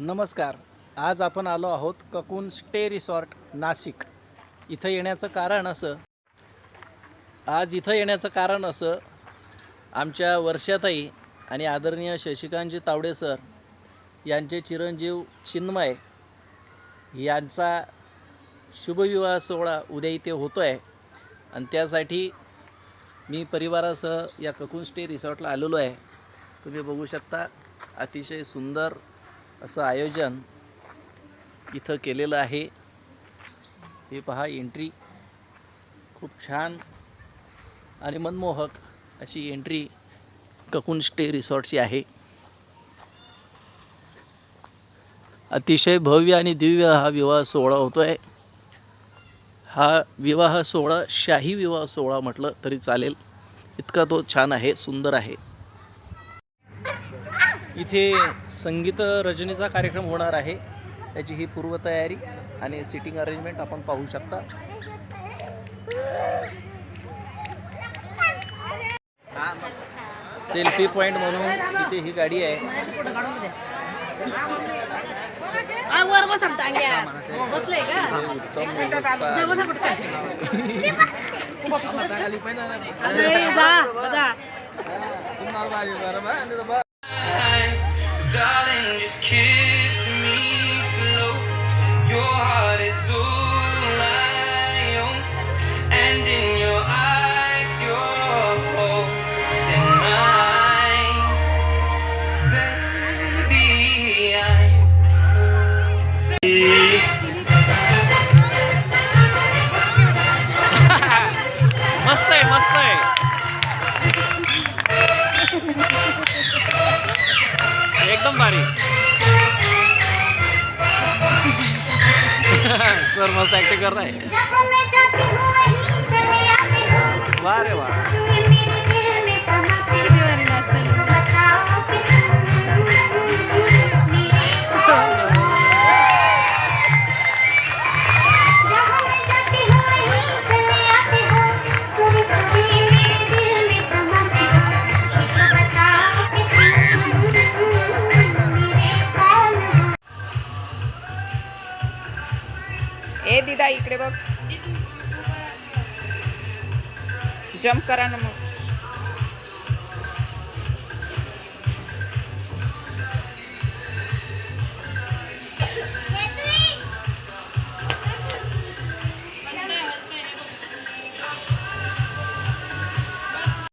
नमस्कार. आज आपण आलो आहोत ककून स्टे रिसॉर्ट नाशिक. इथं येण्याचं कारण असं आज इथं येण्याचं कारण असं आमच्या वर्षाताई आणि आदरणीय शशिकांतजी तावडे सर यांचे चिरंजीव चिन्मय यांचा शुभविवाह सोहळा उद्या इथे होतो आहे आणि त्यासाठी मी परिवारासह या ककून स्टे रिसॉर्टला आलेलो आहे. तुम्ही बघू शकता अतिशय सुंदर असं आयोजन इथं केलेलं आहे. हे पहा एंट्री खूप छान आणि मनमोहक अशी एंट्री ककून स्टे रिसॉर्टची आहे. अतिशय भव्य आणि दिव्य हा विवाह सोहळा होतो आहे हा विवाह सोहळा शाही विवाह सोहळा म्हटलं तरी चालेल. इतका तो छान आहे सुंदर आहे. इथे संगीत रजनीचा कार्यक्रम होणार आहे. त्याची ही पूर्वतयारी आणि सिटिंग अरेंजमेंट आपण पाहू शकता. सेल्फी पॉईंट म्हणून इथे ही गाडी आहे. भारी सर मस्त ऍक्टिंग करताय. ए दिदा इकडे बघ. जम्प करा ना मग.